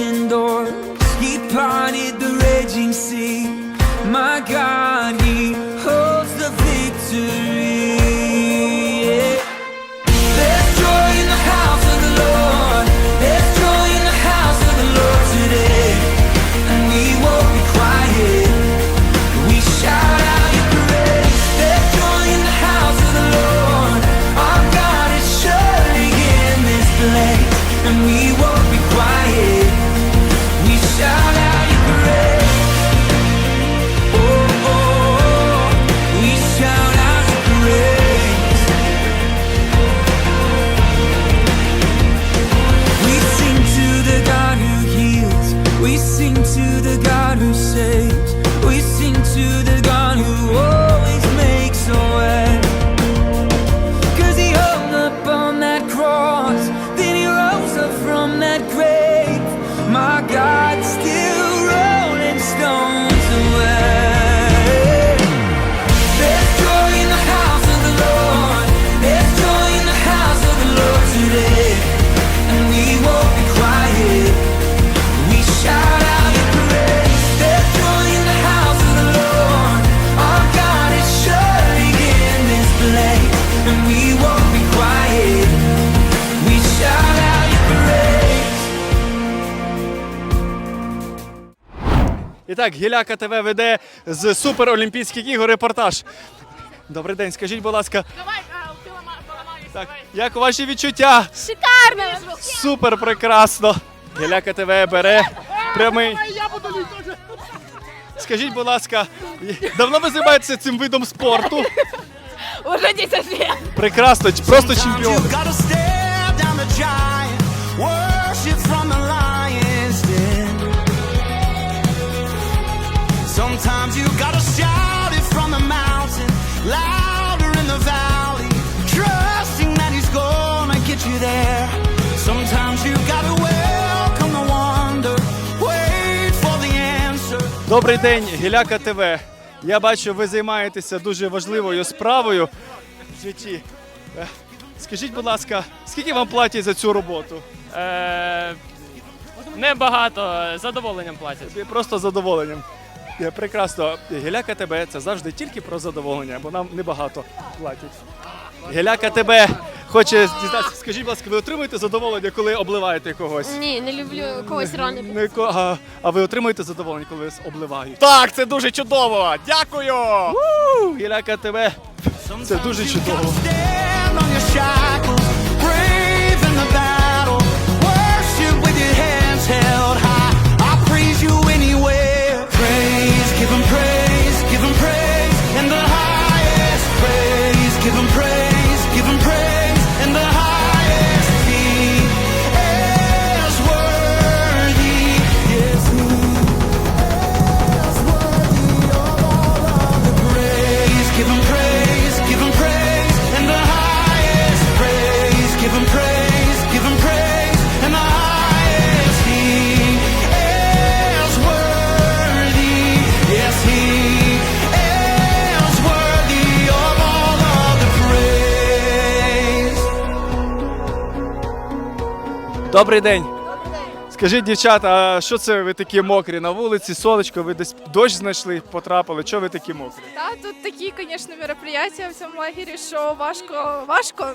closing doors. He parted the raging sea. My God, так, Гіляка ТВ веде з Суперолімпійських ігор репортаж. Добрий день, скажіть, будь ласка, Давай, а, ти лама- поламаєш. так, як ваші відчуття? Шикарно! Супер прекрасно. Гіляка ТВ бере прямий. Я буду теж. Скажіть, будь ласка, давно ви займаєтеся цим видом спорту? Уже 10 лет. Прекрасно, просто чемпіон. Sometimes you gotta shout it from the mountain, louder in the valley, trusting that he's gonna get you there. Sometimes you gotta welcome the wonder, wait for the answer. Добрий день, Гіляка ТВ. Я бачу, ви займаєтеся дуже важливою справою в житті. Е, Скажіть, будь ласка, скільки вам платять за цю роботу? Е, Небагато, задоволенням платять. Просто задоволенням. Я прекрасно. Гіляка ТБ це завжди тільки про задоволення, бо нам небагато платять. Гіляка ТБ хоче дізнатися. Скажіть, будь ласка, ви отримуєте задоволення, коли обливаєте когось? Ні, не люблю когось ранити. Не а, а ви отримуєте задоволення, коли вас обливають? Так, це дуже чудово. Дякую. У, Гіляка ТБ. Це дуже чудово. Добрий день. Скажіть, дівчата, а що це ви такі мокрі на вулиці? Сонечко, ви десь дощ знайшли, потрапили. Чого ви такі мокрі? Та тут такі, звісно, мероприятия в цьому лагері, що важко, важко.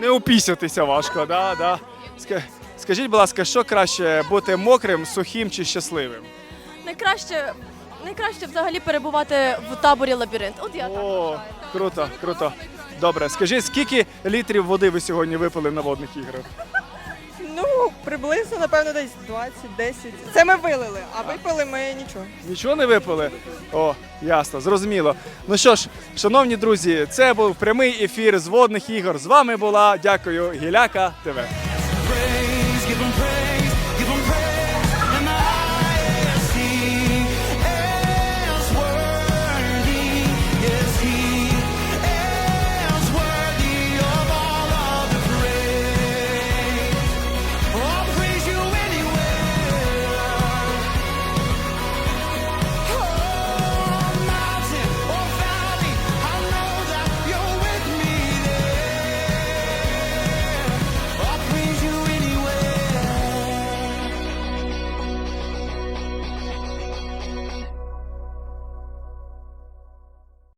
Не упісятися важко, да, да. Ска- Скажіть, будь ласка, що краще бути мокрим, сухим чи щасливим? Найкраще, найкраще взагалі перебувати в таборі лабіринт. От я так. О, круто, круто. Добре, скажіть, скільки літрів води ви сьогодні випили на водних іграх? Ну, приблизно, напевно, десь 20-10. Це ми вилили, а випили ми нічого. Нічого не випили? О, ясно, зрозуміло. Ну що ж, шановні друзі, це був прямий ефір з водних ігор. З вами була, дякую, Гіляка ТВ.